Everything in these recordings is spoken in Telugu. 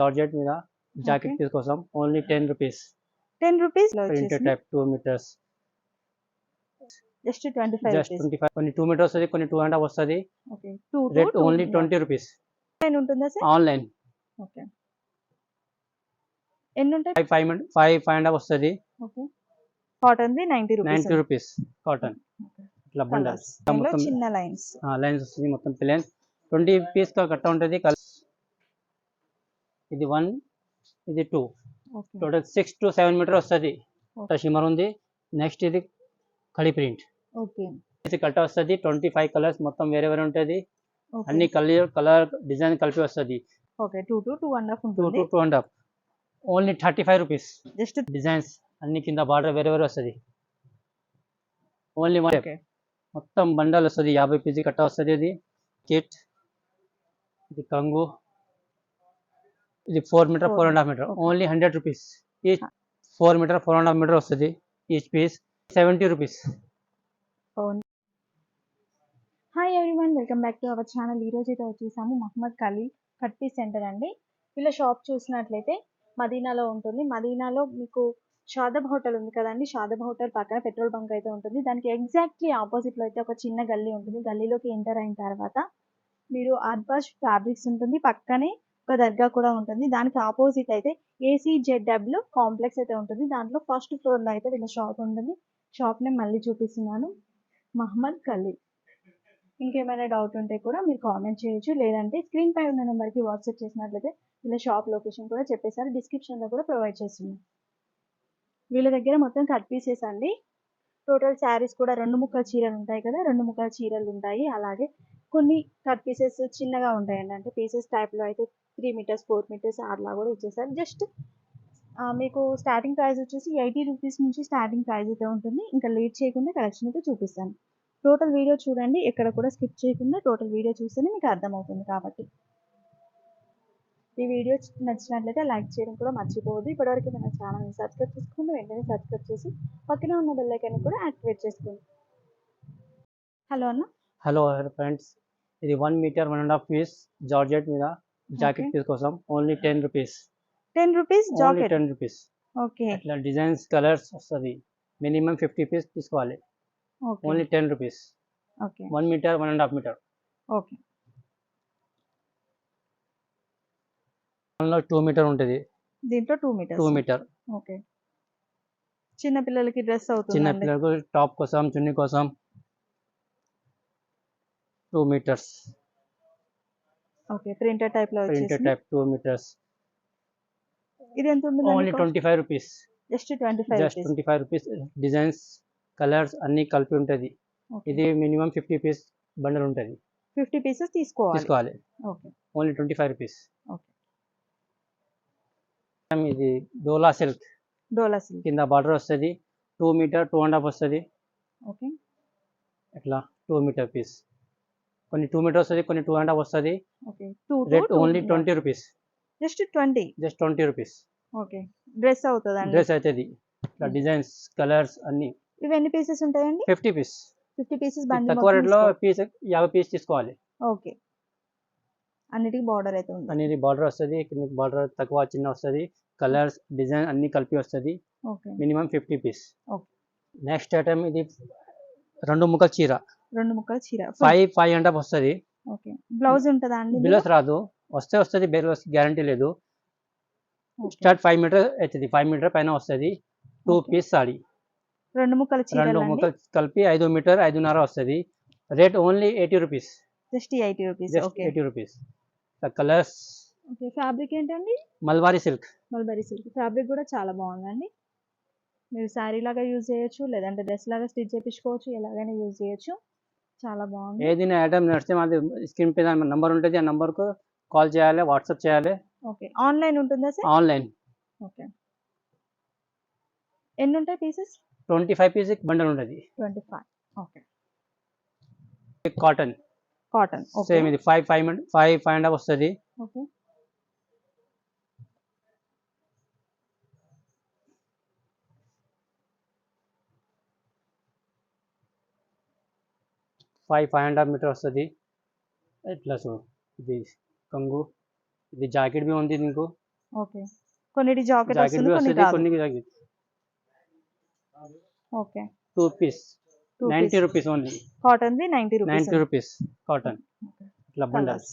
జార్జెట్ మీద జాకెట్. పీస్ కోసం only ten rupees. Ten rupees printed type two metres. Just twenty five just twenty five. కొన్ని టూ మీటర్ వస్తుంది కొన్ని టూ అండ్ హాఫ్ వస్తుంది. Rate only twenty rupees. ఉంటుందా సార్? Online okay. ఎన్ని ఉంటాయి? Five five five and half వస్తుంది. Cotton the ninety rupees ninety rupees cotton. ఇట్లా బండల్స్ మొత్తం చిన్న లైన్స్ లైన్స్ వస్తుంది మొత్తం. ప్లేన్ ట్వంటీ పీస్ కట్ట ఉంటుంది. కలర్ ఇది వన్ ఇది two total six to seven metre వస్తుంది. షిమర్ ఉంది. నెక్స్ట్ ఇది కడి ప్రింట్ ఓకే ఇది కట్ట వస్తుంది. ట్వంటీ ఫైవ్ కలర్స్ మొత్తం వేరే వేరే ఉంటుంది. అన్ని కలర్ కలర్ డిజైన్ కలిపి వస్తుంది. Okay two to two and half two to two and half only thirty five rupees just designs అన్ని కింద బార్డర్ వేరే వేరే వస్తుంది. ఓన్లీ వన్ ఓకే మొత్తం బండల్ వస్తుంది. యాభై పీజీ కట్ట వస్తుంది ఇది. కిట్ ఇది కంగు. ఇది four metre. Four and half metre. Only hundred rupees each four metre four and half metre వస్తుంది. Each piece seventy rupees hi everyone welcome back to our channel ఈ రోజు అయితే వచ్చేసాము Mohammed Khaleel cut piece centre అండి. వీళ్ళ షాప్ చూసినట్లయితే మదీనాలో ఉంటుంది. మదీనాలో మీకు షాదబ్ హోటల్ ఉంది కదండి. షాదబ్ హోటల్ పక్కన పెట్రోల్ బంక్ అయితే ఉంటుంది. దానికి ఎగ్జాక్ట్లీ ఆపోజిట్లో అయితే ఒక చిన్న గల్లీ ఉంటుంది. గల్లీలోకి ఎంటర్ అయిన తర్వాత మీరు అర్బాష్ ఫ్యాబ్రిక్స్ ఉంటుంది. పక్కనే ఒక దర్గా కూడా ఉంటుంది. దానికి ఆపోజిట్ అయితే ఏసీజెడ్డబ్ల్యూ కాంప్లెక్స్ అయితే ఉంటుంది. దాంట్లో ఫస్ట్ ఫ్లోర్లో అయితే వీళ్ళ షాప్ ఉంటుంది. షాప్ నేను మళ్ళీ చూపిస్తున్నాను. మహమ్మద్ ఖలీల్. ఇంకేమైనా డౌట్ ఉంటే కూడా మీరు కామెంట్ చేయొచ్చు. లేదంటే స్క్రీన్ పై ఉన్న నెంబర్కి వాట్సాప్ చేసినట్లయితే వీళ్ళ షాప్ లొకేషన్ కూడా చెప్పేశారు. డిస్క్రిప్షన్లో కూడా ప్రొవైడ్ చేస్తున్నాం వీళ్ళ దగ్గర మొత్తం కట్ పీసెస్ అండి. టోటల్ శారీస్ కూడా రెండు ముక్కల చీరలు ఉంటాయి కదా రెండు ముక్కల చీరలు ఉంటాయి. అలాగే కొన్ని కట్ పీసెస్ చిన్నగా ఉంటాయండి. అంటే పీసెస్ టైప్లో అయితే త్రీ మీటర్స్ ఫోర్ మీటర్స్ అట్లా కూడా ఇచ్చేసారు. జస్ట్ మీకు స్టార్టింగ్ ప్రైస్ వచ్చేసి ఎయిటీ రూపీస్ నుంచి స్టార్టింగ్ ప్రైస్ అయితే ఉంటుంది. ఇంకా లేట్ చేయకుండా కలెక్షన్ అయితే చూపిస్తాను. టోటల్ వీడియో చూడండి. ఎక్కడ కూడా స్కిప్ చేయకుండా టోటల్ వీడియో చూస్తేనే మీకు అర్థమవుతుంది కాబట్టి. ఈ వీడియో నచ్చినట్లయితే లైక్ చేయడం కూడా మర్చిపోవద్దు. ఇప్పటివరకు మన ఛానల్ని సబ్స్క్రైబ్ చేసుకోండి వెంటనే సబ్స్క్రైబ్ చేసి పక్కన ఉన్న బెల్లైకాన్ని కూడా యాక్టివేట్ చేసుకోండి. హలో అన్న. హలో ఫ్రెండ్స్ ఇది one metre one and half piece georgette మీద జాకెట్. పీస్ కోసం only ten rupees. Ten rupees jacket. Ten rupees. Okay. ఇట్లా డిజైన్స్ కలర్స్ వస్తుంది. మినిమం ఫిఫ్టీ పీస్ తీసుకోవాలి. Only ten rupees. Okay. One metre one and half metre. Okay. వన్లో టూ మీటర్ ఉంటుంది. దీంట్లో two two metres metre. Okay. చిన్న పిల్లలకి డ్రెస్ చిన్న అవుతుంది పిల్లలకు టాప్ కోసం చున్నీ కోసం. Two metres. ఓకే ప్రింటర్ టైప్లో వచ్చేసి టైప్ టూ మీటర్స్. ఇది ఎంత ఓన్లీ ఉంటుంది twenty five rupees just twenty five just twenty five rupees designs colours అన్ని కలిపి ఉంటుంది. ఇది మినిమం ఫిఫ్టీ పీస్ బండల్ ఉంటుంది. ఫిఫ్టీ పీసెస్ తీసుకోవాలి. తీసుకోవాలి. Okay only twenty five rupees okay ఇది డోలా సిల్క్. డోలా సిల్క్. కింద బార్డర్ వస్తుంది. Two metre two and half వస్తుంది. ఓకే ఇట్లా టూ మీటర్ పీస్ కొన్ని టూ మీటర్ వస్తుంది కొన్ని టూ అండ్ హాఫ్ వస్తుంది. Rate only twenty rupees just twenty just twenty rupees okay dress అవుతుందండి. డ్రెస్ అవుతుంది ఇట్లా. డిజైన్స్ కలర్స్ అన్ని. ఇవి ఎన్ని పీసెస్ ఉంటాయండి? ఫిఫ్టీ పీస్ ఫిఫ్టీ పీసెస్ తక్కువ రేట్లో పీస్ యాభై పీస్ తీసుకోవాలి. ఓకే అన్నిటికి బార్డర్ అయితే ఉంది. అనేది బార్డర్ వస్తుంది బార్డర్ తక్కువ చిన్న వస్తుంది. కలర్స్ డిజైన్ అన్ని కలిపి వస్తుంది. Minimum fifty piece. Next item ఇది రెండు ముక్కల చీర. రెండు ముక్కలు చీర. ఫైవ్ ఫైవ్ అండ్ హాఫ్ వస్తుంది. ఓకే. బ్లౌజ్ ఉంటుందా అండి? బిలోస్ రాదు. వస్తే వస్తుంది బిలోస్ గ్యారంటీ లేదు. స్టార్ట్ ఫైవ్ మీటర్ అవుతుంది. ఫైవ్ మీటర్ పైన వస్తుంది. టూ. పీస్ సాడీ రెండు ముక్కల చీర రెండు ముక్కలు కలిపి ఐదు మీటర్ ఐదున్నర వస్తుంది. Rate only eighty rupees just eighty rupees eighty rupees colours okay. Fabric ఏంటండి? Mulberry silk mulberry silk fabric కూడా చాలా బాగుందండి. మీరు శారీ లాగా యూజ్ చేయొచ్చు లేదంటే డ్రెస్ లాగా స్టిచ్ చేయించుకోవచ్చు ఎలాగైనా యూజ్ చేయొచ్చు. చాలా బాగుంది. ఏదైనా ఐటమ్ నడిస్తే మాది స్క్రీన్ పై నంబర్ ఉంటుంది ఆ నంబర్కు కాల్ చేయాలి వాట్సాప్ చేయాలి. ఓకే. ఆన్లైన్ ఉంటుందా సార్? ఆన్లైన్. ఓకే. ఎన్ని ఉంటాయి pieces? Twenty five piece bundle ఉంటుంది. Twenty five. Okay. Cotton. Cotton. Okay. Same ఇది five five five five and half వస్తుంది okay five five and half metre వస్తుంది. ఇట్లా చూడు. ఇది కంగు. ఇది జాకెట్ బి ఉంది నీకు. ఓకే. కొన్నిటి జాకెట్ జాకెట్ బి వస్తుంది కొన్ని jacket. Okay. Two piece ninety rupees only cotton the ninety ninety rupees rupees cotton ఇట్లా బండల్స్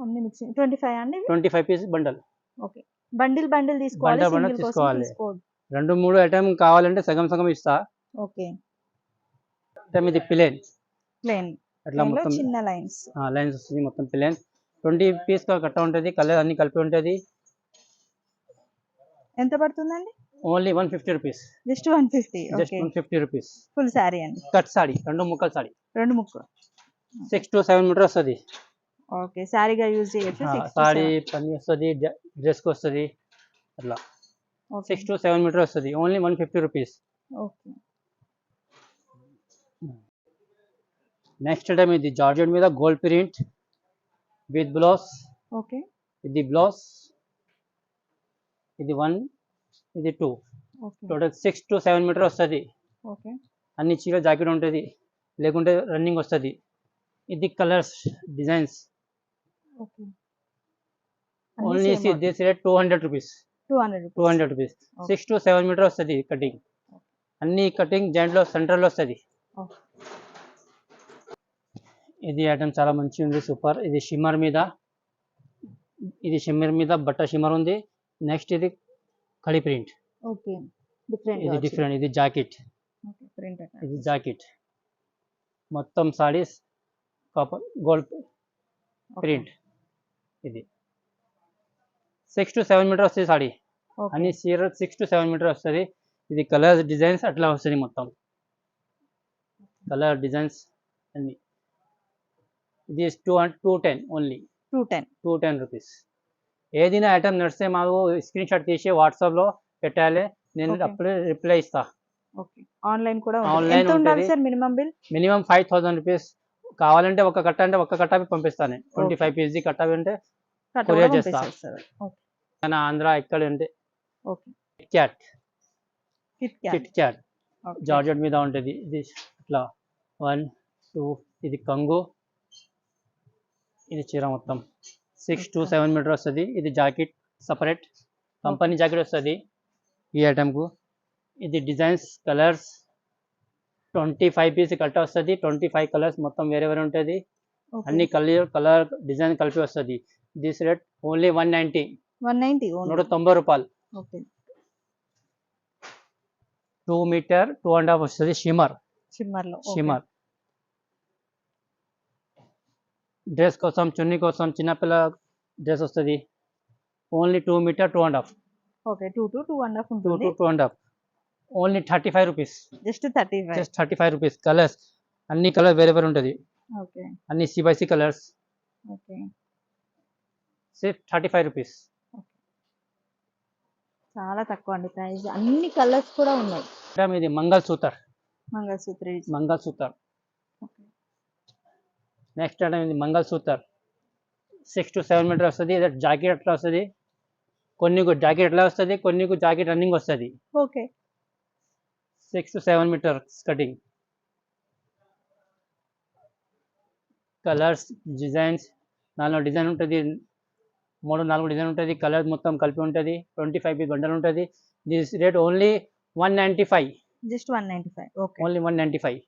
అన్ని మిక్సింగ్ ట్వంటీ ఫైవ్ అండి twenty five piece bundle okay bundle bundle తీసుకోవాలి సింగిల్ కోసం తీసుకోవాలి. రెండు మూడు ఐటమ్ కావాలంటే సగం సగం ఇస్తా. ఓకే ఐటమ్ ఇది ప్లేన్ ప్లేన్ అట్లా మొత్తం చిన్న లైన్స్ లైన్స్ వస్తుంది మొత్తం ప్లేన్ ట్వంటీ పీస్ కట్ట ఉంటుంది కలర్ అన్ని కలిపి ఉంటుంది. ఎంత పడుతుందండి? Only one fifty rupees just one fifty just one fifty rupees full sari అండి. కట్ సాడీ రెండు ముక్కల సాడీ రెండు ముక్కు సిక్స్ టు సెవెన్ మీటర్ వస్తుంది. ఓకే శారీగా యూజ్ చేయొచ్చు సాడీ పని వస్తుంది డ్రెస్కి వస్తుంది అట్లా. సిక్స్ టు సెవెన్ మీటర్ వస్తుంది only one fifty rupees okay next time ఇది జార్జెట్ మీద gold print with blouse okay ఇది బ్లౌజ్ ఇది వన్ ఇది two total six to seven metre వస్తుంది. ఓకే అన్ని చీర జాకెట్ ఉంటుంది. లేకుంటే రన్నింగ్ వస్తుంది. ఇది colours designs only this rate two hundred rupees two hundred rupees. Six to seven metre వస్తుంది కటింగ్ అన్ని కటింగ్ జాయింట్లో సెంటర్లో వస్తుంది. ఇది ఐటమ్ చాలా మంచి ఉంది సూపర్ ఇది షిమ్మర్ మీద ఇది షిమ్మర్ మీద బట్ట షిమ్మర్ ఉంది. నెక్స్ట్ ఇది కడి ప్రింట్ ఓకే డిఫరెంట్ ఇది డిఫరెంట్ ఇది జాకెట్ ప్రింట్ ఇది జాకెట్ మొత్తం సారీస్ కాపర్ గోల్డ్ ప్రింట్ ఇది. సిక్స్ టు సెవెన్ మీటర్ వస్తుంది సాడీ అన్ని చీర సిక్స్ టు సెవెన్ మీటర్ వస్తుంది. ఇది కలర్స్ డిజైన్స్ అట్లా వస్తుంది మొత్తం. కలర్ డిజైన్స్ అన్ని. ఇది two two ten only two ten two ten rupees ఏదైనా ఐటమ్ నడిస్తే మాకు స్క్రీన్ షాట్ తీసి వాట్సాప్లో పెట్టాలి. నేను. అప్పుడే రిప్లై ఇస్తా. ఆన్లైన్ కూడా ఉంటుంది. Sir minimum bill minimum five thousand rupees కావాలంటే ఒక కట్ట అంటే ఒక కట్ట పంపిస్తాను ట్వంటీ. ఫైవ్ పీస్ది కట్ట అంటే కట్ట Courier కూడా చేస్తా. పంపించేస్తారు ఓకే మన ఆంధ్ర ఇక్కడ అంటే క్యాట్ కిట్ క్యాట్ జార్జెట్ మీద ఉంటుంది. ఇది ఇట్లా వన్ టూ ఇది కంగు. ఇది చీర మొత్తం. Six to. సెవెన్ మీటర్ వస్తుంది. ఇది జాకెట్ సపరేట్ కంపెనీ జాకెట్ వస్తుంది. ఈ ఐటమ్కు ఇది designs colours twenty five piece కట్ట వస్తుంది. ట్వంటీ ఫైవ్ కలర్స్ మొత్తం వేరే వేరే ఉంటుంది. అన్ని కలర్ కలర్ డిజైన్ కలిపి వస్తుంది. This rate only one ninety one ninety నూట తొంభై రూపాయలు. Two metre two and half వస్తుంది. షిమర్ షిమ్మర్లో. షిమర్ డ్రెస్ కోసం చున్నీ కోసం చిన్నపిల్ల డ్రెస్ వస్తుంది. Only two metre two and half okay two to two and half two to two and half only thirty five rupees just thirty five just thirty five rupees colours అన్ని కలర్ వేరే వేరే ఉంటుంది. ఓకే అన్ని సిబైసి కలర్స్ ఓకే సిర్ఫ్ థర్టీ ఫైవ్ రూపీస్ చాలా తక్కువ అండి ప్రైస్. అన్ని కలర్స్ కూడా ఉన్నాయి. మేడం ఇది మంగళ సూతర్ మంగళసూత్ర. మంగళ సూతర్ ఓకే నెక్స్ట్ ఐటమ్ ఇది మంగళ సూతర్ సిక్స్ టు సెవెన్ మీటర్ వస్తుంది ఇది జాకెట్ అట్లా వస్తుంది. కొన్ని జాకెట్ ఎట్లా వస్తుంది కొన్ని జాకెట్ రన్నింగ్ వస్తుంది. Okay. Six to seven metre cutting colours designs నాలుగు డిజైన్ ఉంటుంది. మూడు నాలుగు డిజైన్ ఉంటుంది. కలర్ మొత్తం కలిపి ఉంటుంది. ట్వంటీ ఫైవ్ పీస్ బండల్ ఉంటుంది. This rate only one ninety five just one ninety five okay only one ninety five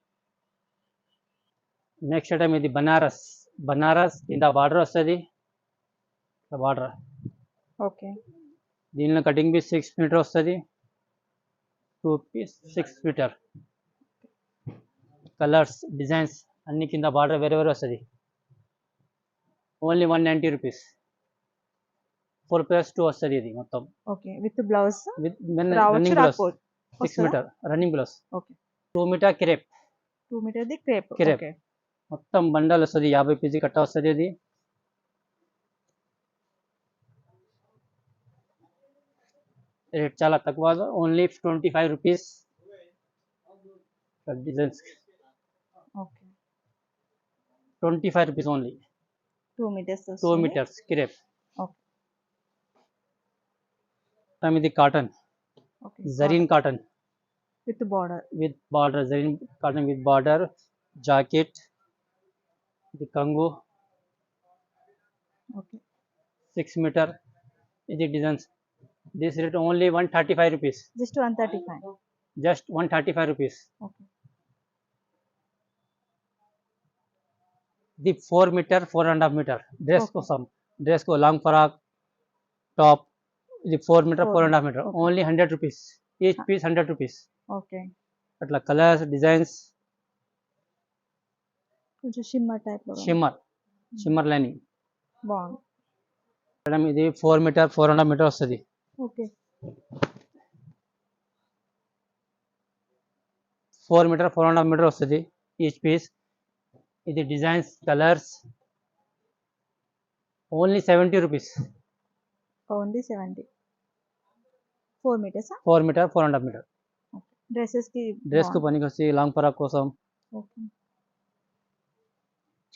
next item ఇది బనారస్ బనారస్ కింద బార్డర్ వస్తుంది? Border okay. దీనిలో కటింగ్ పీస్ సిక్స్ మీటర్ వస్తుంది? Two piece six metre colours designs అన్ని కింద బార్డర్ వేరే వేరే వస్తుంది. Only one ninety rupees four plus two వస్తుంది ఇది మొత్తం. Okay. With blouse with running రాకపోవచ్చు six metre running blouse okay. Two metre crepe two metre the crepe Crepe. Okay మొత్తం బండల్ వస్తుంది యాభై పీజీ కట్ట వస్తుంది ఇది. రేట్ చాలా తక్కువ only twenty five rupees designs okay. Twenty five rupees only two metres two metres crepe okay. ఇది cotton okay. Zareen cotton with border with border Zareen cotton with border jacket ఇది కంగు ఓకే సిక్స్ మీటర్ ఇది designs this rate only one thirty five rupees just one thirty five just one thirty five rupees okay ఇది four metre four and half metre dress Okay. కోసం డ్రెస్ కో లాంగ్ ఫ్రాక్ టాప్ ఇది four metre Four four and half metre Okay. Only hundred rupees each Ah. Piece hundred rupees okay అట్లా కలర్స్ డిజైన్స్ కొంచెం షిమ్మర్ టైప్లో షిమ్మర్. Shimmer lining. బాగుంది. మేడం ఇది four metre four and half metre వస్తుంది. Okay. Four metre four and half metre వస్తుంది ఈచ్ పీస్. ఇది designs colours. Only seventy rupees. Only seventy. Four మీటర్సా four metre four and half metre డ్రెస్సెస్కి డ్రెస్కు పనికి వస్తుంది లాంగ్ ఫ్రాక్ కోసం. ఓకే.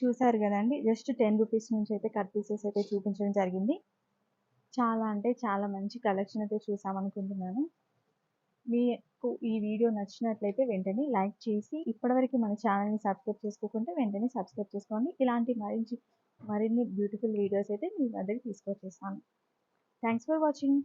చూసారు కదండి. జస్ట్ టెన్ రూపీస్ నుంచి అయితే కట్ పీసెస్ అయితే చూపించడం జరిగింది. చాలా అంటే చాలా మంచి కలెక్షన్ అయితే చూసామనుకుంటున్నాను మీకు ఈ వీడియో నచ్చినట్లయితే వెంటనే లైక్ చేసి ఇప్పటివరకు మన ఛానల్ని సబ్స్క్రైబ్ చేసుకోకుంటే వెంటనే సబ్స్క్రైబ్ చేసుకోండి. ఇలాంటి మరించి మరిన్ని బ్యూటిఫుల్ వీడియోస్ అయితే మీ దగ్గరికి తీసుకొచ్చేస్తాను. Thanks for watching.